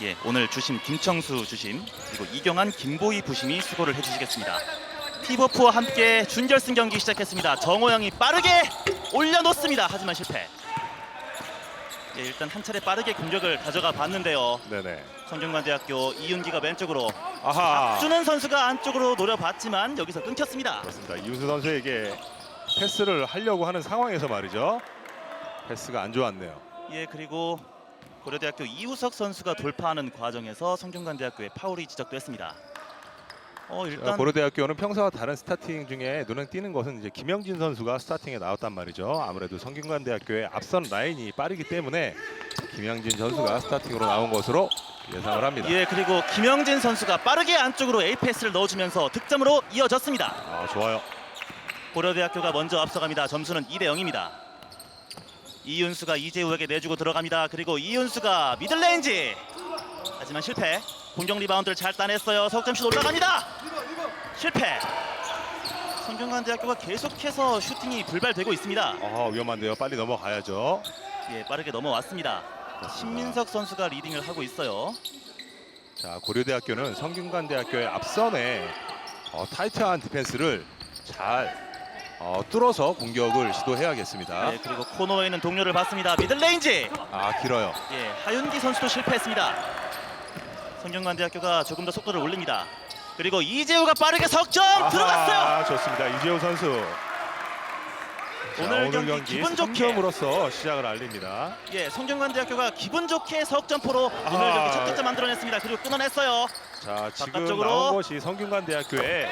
예, 오늘 주심 김청수 주심 그리고 이경환 김보희 부심이 수고를 해주시겠습니다. 티버프와 함께 준결승 경기 시작했습니다. 정호영이 빠르게 올려놓습니다. 하지만 실패. 예, 일단 한 차례 빠르게 공격을 가져가 봤는데요. 네네. 성균관대학교 이윤기가 왼쪽으로 아하. 주는 선수가 안쪽으로 노려봤지만 여기서 끊겼습니다. 그렇습니다. 이우수 선수에게 패스를 하려고 하는 상황에서 말이죠. 패스가 안 좋았네요. 예 그리고 고려대학교 이우석 선수가 돌파하는 과정에서 성균관대학교의 파울이 지적됐습니다. 어 일단 고려대학교는 평소와 다른 스타팅 중에 눈에 띄는 것은 이제 김영진 선수가 스타팅에 나왔단 말이죠. 아무래도 성균관대학교의 앞선 라인이 빠르기 때문에 김영진 선수가 스타팅으로 나온 것으로 예상을 합니다. 예 그리고 김영진 선수가 빠르게 안쪽으로 A 패스를 넣어주면서 득점으로 이어졌습니다. 아 좋아요. 고려대학교가 먼저 앞서갑니다. 점수는 2대 0입니다. 이윤수가 이재우에게 내주고 들어갑니다. 그리고 이윤수가 미들레인지 하지만 실패. 공격 리바운드를 잘 따냈어요. 석점슛 올라갑니다. 실패. 성균관 대학교가 계속해서 슈팅이 불발되고 있습니다. 아 위험한데요. 빨리 넘어가야죠. 예, 빠르게 넘어왔습니다. 신민석 선수가 리딩을 하고 있어요. 자 고려대학교는 성균관대학교의 앞선에 어, 타이트한 디펜스를 잘 어, 뚫어서 공격을 시도해야겠습니다. 예, 그리고 코너에 있는 동료를 봤습니다. 미들레인지. 아 길어요. 예, 하윤기 선수도 실패했습니다. 성균관대학교가 조금 더 속도를 올립니다. 그리고 이재우가 빠르게 석점 들어갔어요. 아하, 좋습니다. 이재호 선수. 자, 오늘 경기 기분 좋게. 3점으로서 시작을 알립니다. 예, 성균관대학교가 기분 좋게 석점포로 오늘 아하. 경기 첫 득점 만들어냈습니다. 그리고 끊어냈어요. 자 지금 바깥쪽으로. 나온 것이 성균관대학교의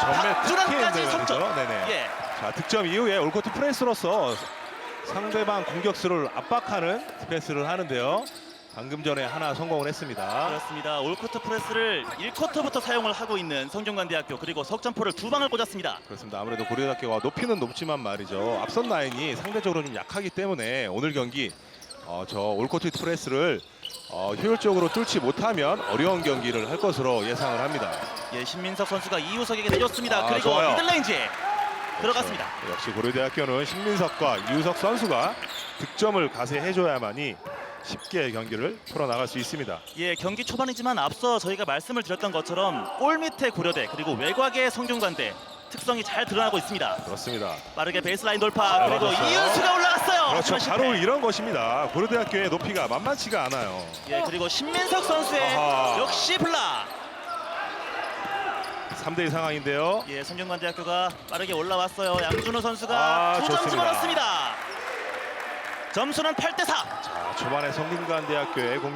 특기인데요. 석점. 네네. 예, 자 득점 이후에 올코트 프레스로서 상대방 공격수를 압박하는 디펜스를 하는데요. 방금 전에 하나 성공을 했습니다. 그렇습니다. 올코트 프레스를 1쿼터부터 사용을 하고 있는 성균관대학교 그리고 석점포를 두 방을 꽂았습니다. 그렇습니다. 아무래도 고려대학교가 높이는 높지만 말이죠. 앞선 라인이 상대적으로 좀 약하기 때문에 오늘 경기 어, 저 올코트 프레스를 어, 효율적으로 뚫지 못하면 어려운 경기를 할 것으로 예상을 합니다. 예, 신민석 선수가 이우석에게 내줬습니다. 아, 그리고 좋아요. 미들레인지 들어갔습니다. 그렇죠. 역시 고려대학교는 신민석과 이우석 선수가 득점을 가세해줘야만이 쉽게 경기를 풀어나갈 수 있습니다. 예, 경기 초반이지만 앞서 저희가 말씀을 드렸던 것처럼 골 밑에 고려대 그리고 외곽의 성균관대 특성이 잘 드러나고 있습니다. 그렇습니다. 빠르게 베이스라인 돌파 잘 그리고 맞았어요. 이윤수가 올라갔어요. 그렇죠. 하지만 바로 실패. 이런 것입니다. 고려대학교의 높이가 만만치가 않아요. 예, 그리고 신민석 선수의 아하. 역시 블락. 3대2 상황인데요. 예, 성균관대학교가 빠르게 올라왔어요. 양준호 선수가 아, 두 점 좋습니다. 집어넣습니다. 점수는 8대 4. 자, 초반에 성균관대학교의 공격